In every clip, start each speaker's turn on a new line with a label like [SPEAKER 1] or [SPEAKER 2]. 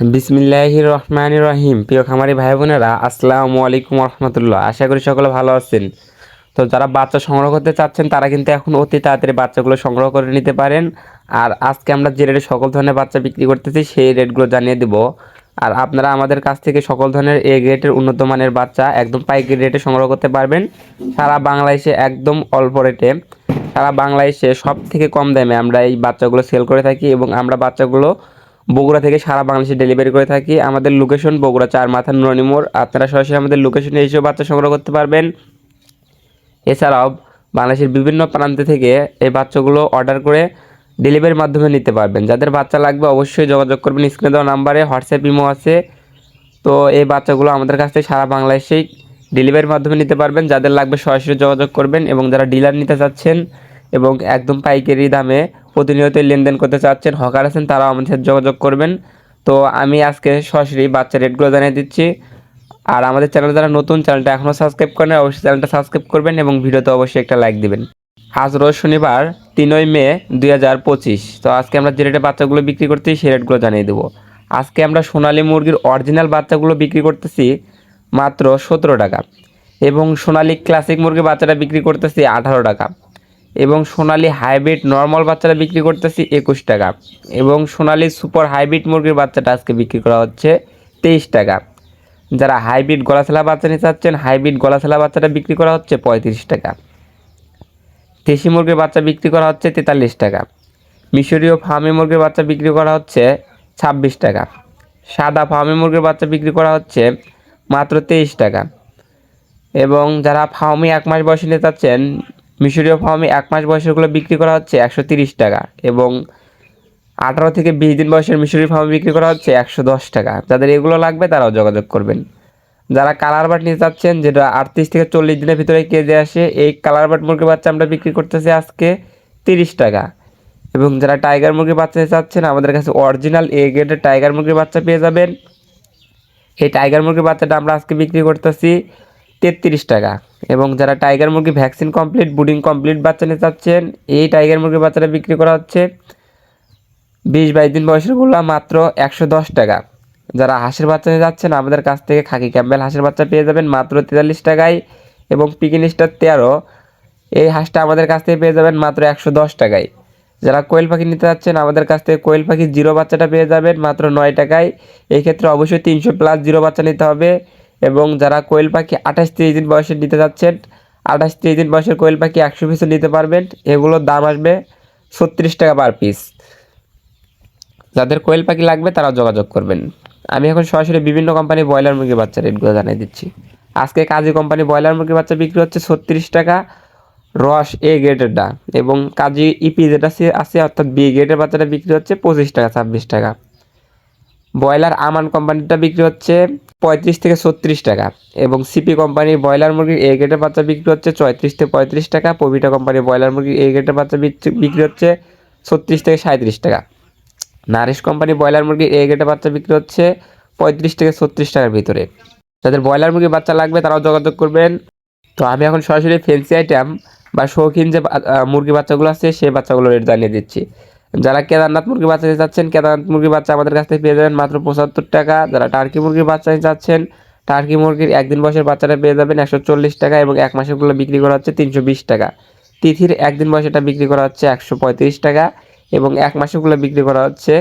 [SPEAKER 1] বিসমিল্লাহ রহমান রহিম। প্রিয় খামারি ভাই বোনেরা আসসালামু আলাইকুম রহমতুল্লাহ আশা করি সকলে ভালো আছেন। তো যারা বাচ্চা সংগ্রহ করতে চাচ্ছেন, তারা কিন্তু এখন অতি তাড়াতাড়ি বাচ্চাগুলো সংগ্রহ করে নিতে পারেন। আর আজকে আমরা যে রেটে সকল ধরনের বাচ্চা বিক্রি করতেছি, সেই রেটগুলো জানিয়ে দেব। আর আপনারা আমাদের কাছ থেকে সকল ধরনের এ গ্রেডের উন্নত মানের বাচ্চা একদম পাইকারি রেটে সংগ্রহ করতে পারবেন। সারা বাংলাদেশে একদম অল্প রেটে। সারা বাংলাদেশে সব থেকে কম দামে আমরা এই বাচ্চাগুলো সেল করে থাকি এবং আমরা বাচ্চাগুলো বগুড়া থেকে সারা বাংলাদেশে ডেলিভারি করে থাকি। আমাদের লোকেশন বগুড়া চার মাথা নুরানি মোড়। আপনারা সরাসরি আমাদের লোকেশনে এসেও বাচ্চা সংগ্রহ করতে পারবেন। এছাড়াও বাংলাদেশের বিভিন্ন প্রান্ত থেকে এই বাচ্চাগুলো অর্ডার করে ডেলিভারির মাধ্যমে নিতে পারবেন। যাদের বাচ্চা লাগবে অবশ্যই যোগাযোগ করবেন। স্ক্রিনে দেওয়া নাম্বারে হোয়াটসঅ্যাপ ইমো আছে। তো এই বাচ্চাগুলো আমাদের কাছ থেকে সারা বাংলাদেশেই ডেলিভারির মাধ্যমে নিতে পারবেন। যাদের লাগবে সরাসরি যোগাযোগ করবেন এবং যারা ডিলার নিতে চাচ্ছেন এবং একদম পাইকারি দামে প্রতিনিয়তই লেনদেন করতে চাচ্ছেন, হকার আছেন, তারাও আমাদের সাথে যোগাযোগ করবেন। তো আমি আজকে সরাসরি বাচ্চা রেটগুলো জানিয়ে দিচ্ছি। আর আমাদের চ্যানেল যারা নতুন, চ্যানেলটা এখনও সাবস্ক্রাইব করেন অবশ্যই চ্যানেলটা সাবস্ক্রাইব করবেন এবং ভিডিওতে অবশ্যই একটা লাইক দিবেন। আজ রোজ শনিবার, তিনই মে, দুই হাজার পঁচিশ। তো আজকে আমরা যে রেটে বাচ্চাগুলো বিক্রি করতেছি, সেই রেটগুলো জানিয়ে দেবো। আজকে আমরা সোনালি মুরগির অরিজিনাল বাচ্চাগুলো বিক্রি করতেছি মাত্র সতেরো টাকা। এবং সোনালি ক্লাসিক মুরগির বাচ্চাটা বিক্রি করতেছি আঠারো টাকা। এবং সোনালি হাইব্রিড নর্মাল বাচ্চাটা বিক্রি করতেছি একুশ টাকা। এবং সোনালি সুপার হাইব্রিড মুরগির বাচ্চাটা আজকে বিক্রি করা হচ্ছে তেইশ টাকা। যারা হাইব্রিড গলাছেলা বাচ্চা নিতে চাচ্ছেন, হাইব্রিড গলাছেলা বাচ্চাটা বিক্রি করা হচ্ছে পঁয়ত্রিশ টাকা। দেশি মুরগির বাচ্চা বিক্রি করা হচ্ছে তেতাল্লিশ টাকা। মিশরীয় ফার্মি মুরগির বাচ্চা বিক্রি করা হচ্ছে ছাব্বিশ টাকা। সাদা ফার্মি মুরগির বাচ্চা বিক্রি করা হচ্ছে মাত্র তেইশ টাকা। এবং যারা ফার্মি এক মাস বয়সে নিতে চাচ্ছেন মিশরীয় ফার্মি এক মাস বয়সেরগুলো বিক্রি করা হচ্ছে একশো তিরিশ টাকা এবং আঠারো থেকে বিশ দিন বয়সের মিশরি ফার্মে বিক্রি করা হচ্ছে একশো দশ টাকা। যাদের এগুলো লাগবে তারাও যোগাযোগ করবেন। যারা কালার বাট নিতে চাচ্ছেন, যেটা আটত্রিশ থেকে চল্লিশ দিনের ভিতরে কেজে আসে, এই কালার বাট মুরগির বাচ্চা আমরা বিক্রি করতেছি আজকে তিরিশ টাকা। এবং যারা টাইগার মুরগির বাচ্চা নিতে চাচ্ছেন, আমাদের কাছে অরিজিনাল এ গ্রেডের টাইগার মুরগির বাচ্চা পেয়ে যাবেন। এই টাইগার মুরগির বাচ্চাটা আমরা আজকে বিক্রি করতেছি তেত্রিশ টাকা। এবং যারা টাইগার মুরগি ভ্যাকসিন কমপ্লিট বুডিং কমপ্লিট বাচ্চা নিতে চাচ্ছেন, এই টাইগার মুরগির বাচ্চাটা বিক্রি করা হচ্ছে বিশ বাইশ দিন বয়সেরগুলো মাত্র একশো দশ টাকা। যারা হাঁসের বাচ্চা নিয়ে যাচ্ছেন আমাদের কাছ থেকে খাকি ক্যাম্বেল হাঁসের বাচ্চা পেয়ে যাবেন মাত্র তেতাল্লিশ টাকায় এবং পিকিন স্টার তেরো। এই হাঁসটা আমাদের কাছ থেকে পেয়ে যাবেন মাত্র একশো দশ টাকায়। যারা কোয়েল পাখি নিতে যাচ্ছেন আমাদের কাছ থেকে কোয়েল পাখি জিরো বাচ্চাটা পেয়ে যাবেন মাত্র নয় টাকায়। এই ক্ষেত্রে অবশ্যই তিনশো প্লাস জিরো বাচ্চা নিতে হবে। এবং যারা কোয়েল পাখি আঠাশ তিরিশ দিন বয়সের নিতে যাচ্ছেন, আঠাশ তিরিশ দিন বয়সের কোয়েল পাখি একশো পিসও নিতে পারবেন। এগুলোর দাম আসবে ছত্রিশ টাকা পার পিস। যাদের কোয়েল পাখি লাগবে তারাও যোগাযোগ করবেন। আমি এখন সরাসরি বিভিন্ন কোম্পানি ব্রয়লার মুরগির বাচ্চা রেটগুলো জানিয়ে দিচ্ছি। আজকে কাজী কোম্পানি ব্রয়লার মুরগির বাচ্চা বিক্রি হচ্ছে ছত্রিশ টাকা রস এ গ্রেডেরটা এবং কাজী ইপি যেটা আছে অর্থাৎ বি গ্রেডের বাচ্চাটা বিক্রি হচ্ছে পঁচিশ টাকা, ছাব্বিশ টাকা। ব্রয়লার আমান কোম্পানিটা বিক্রি হচ্ছে পঁয়ত্রিশ থেকে ছত্রিশ টাকা এবং সিপি কোম্পানির ব্রয়লার মুরগির এ গ্রেডের বাচ্চা বিক্রি হচ্ছে চৌত্রিশ থেকে পঁয়ত্রিশ টাকা পবিটা কোম্পানির ব্রয়লার মুরগির এ গ্রেডের বাচ্চা বিক্রি হচ্ছে ছত্রিশ থেকে সাঁত্রিশ টাকা। নারিশ কোম্পানি ব্রয়লার মুরগির এ গ্রেডের বাচ্চা বিক্রি হচ্ছে পঁয়ত্রিশ থেকে ছত্রিশ টাকার ভিতরে। যাদের ব্রয়লার মুরগির বাচ্চা লাগবে তারাও যোগাযোগ করবেন। তো আমি এখন সরাসরি ফেন্সি আইটেম বা শৌখিন যে মুরগি বাচ্চাগুলো আছে সেই বাচ্চাগুলো রেট জানিয়ে দিচ্ছি। যারা কেদারনাথ মুরগি বাচ্চা নিতে কেদারনাথ মুরগির বাচ্চা আমাদের কাছ থেকে পেয়ে যাবেন মাত্র পঁচাত্তর টাকা। যারা টার্কি মুরগির বাচ্চা নিতে টার্কি মুরগির একদিন বয়সের বাচ্চাটা পেয়ে যাবেন একশো চল্লিশ টাকা এবং এক মাসেরগুলো বিক্রি করা হচ্ছে তিনশো বিশ টাকা। তিথির একদিন বয়সেটা বিক্রি করা হচ্ছে একশো পঁয়ত্রিশ টাকা এবং এক মাসেরগুলো বিক্রি করা হচ্ছে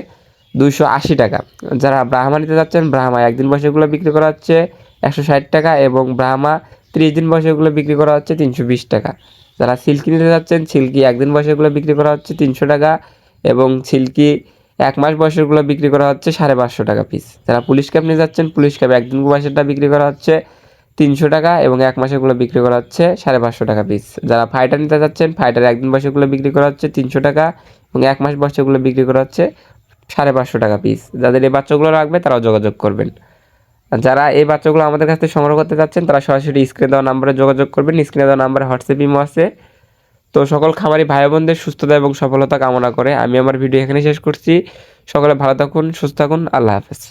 [SPEAKER 1] দুইশো আশি টাকা। যারা ব্রাহ্মা নিতে যাচ্ছেন ব্রাহ্মা একদিন বয়সেগুলো বিক্রি করা হচ্ছে একশো ষাট টাকা এবং ব্রাহ্মা ত্রিশ দিন বয়সেগুলো বিক্রি করা হচ্ছে তিনশো বিশ টাকা। যারা সিল্কি নিতে যাচ্ছেন সিল্কি একদিন বয়সেগুলো বিক্রি করা হচ্ছে তিনশো টাকা এবং সিল্কি এক মাস বয়সেরগুলো বিক্রি করা হচ্ছে সাড়ে পাঁচশো টাকা পিস যারা পুলিশ ক্যাপ নিয়ে যাচ্ছেন, পুলিশ ক্যাপ একদিন বয়সেরটা বিক্রি করা হচ্ছে তিনশো টাকা এবং এক মাসেরগুলো বিক্রি করা হচ্ছে সাড়ে পাঁচশো টাকা পিস যারা ফাইটার নিতে যাচ্ছেন ফাইটার একদিন বয়সেগুলো বিক্রি করা হচ্ছে তিনশো টাকা এবং এক মাস বয়সেগুলো বিক্রি করা হচ্ছে সাড়ে পাঁচশো টাকা পিস যাদের এই বাচ্চাগুলো রাখবে তারাও যোগাযোগ করবেন। যারা এই বাচ্চাগুলো আমাদের কাছ থেকে সংগ্রহ করতে চাচ্ছেন তারা সরাসরি স্ক্রিনে দেওয়া নাম্বারে যোগাযোগ করবেন। স্ক্রিনে দেওয়া নাম্বারে হোয়াটসঅ্যাপ ইমো আছে। তো সকল খামারি ভাই বোনদের সুস্থতা এবং সফলতা কামনা করে আমি আমার ভিডিও এখানে শেষ করছি। সকলে ভালো থাকুন, সুস্থ থাকুন, আল্লাহ হাফেজ।